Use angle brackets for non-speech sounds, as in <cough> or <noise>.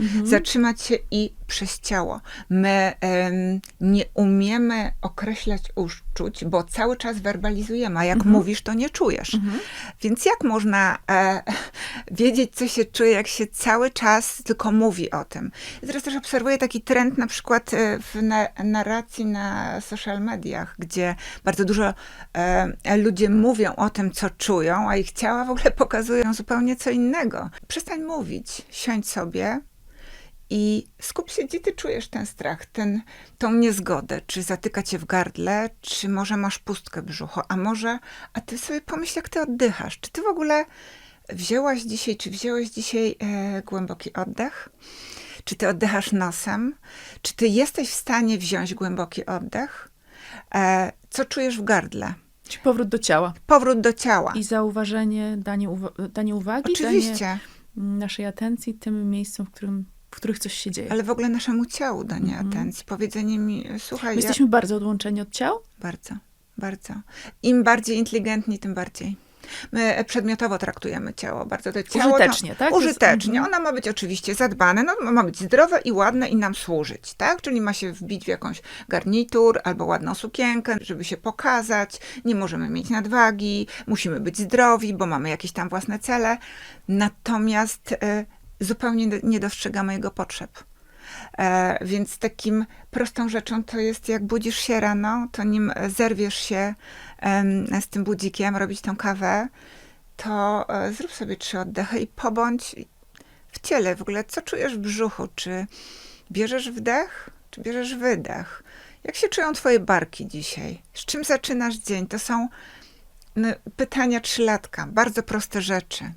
Mhm. Zatrzymać się i przez ciało. My em, nie umiemy określać uczuć, bo cały czas werbalizujemy, a jak Mhm. mówisz, to nie czujesz. Więc jak można e, wiedzieć, co się czuje, jak się cały czas tylko mówi o tym? I teraz też obserwuję taki trend na przykład e, w na, narracji na social mediach, gdzie bardzo dużo e, ludzie mówią o tym, co czują, a ich ciała w ogóle <laughs> pokazują zupełnie co innego. Przestań mówić, siądź sobie i skup się, gdzie ty czujesz ten strach, ten, tą niezgodę. Czy zatyka cię w gardle, czy może masz pustkę w brzuchu, a może, a ty sobie pomyśl, jak ty oddychasz. Czy ty w ogóle wzięłaś dzisiaj, czy wziąłeś dzisiaj e, głęboki oddech? Czy ty oddychasz nosem? Czy ty jesteś w stanie wziąć głęboki oddech? E, co czujesz w gardle? Czyli powrót do ciała. Powrót do ciała. I zauważenie, danie, uwa- danie uwagi, Oczywiście, danie naszej atencji tym miejscom, w, którym, w których coś się dzieje. ale w ogóle naszemu ciału danie Mhm. atencji. Powiedzenie mi, słuchaj, My ja... jesteśmy bardzo odłączeni od ciał? Bardzo, bardzo. Im bardziej inteligentni, tym bardziej. My przedmiotowo traktujemy ciało bardzo. To ciało Użytecznie, to, tak? Jest- Użytecznie. mhm. Ono ma być oczywiście zadbane, no, ma być zdrowe i ładne i nam służyć, tak? Czyli ma się wbić w jakąś garnitur albo ładną sukienkę, żeby się pokazać. Nie możemy mieć nadwagi, musimy być zdrowi, bo mamy jakieś tam własne cele. Natomiast e, zupełnie nie dostrzegamy jego potrzeb. E, więc takim prostą rzeczą to jest, jak budzisz się rano, to nim zerwiesz się z tym budzikiem, robić tą kawę, to e, zrób sobie trzy oddechy i pobądź w ciele w ogóle, co czujesz w brzuchu, czy bierzesz wdech, czy bierzesz wydech. Jak się czują twoje barki dzisiaj? Z czym zaczynasz dzień? To są no, pytania trzylatka, bardzo proste rzeczy.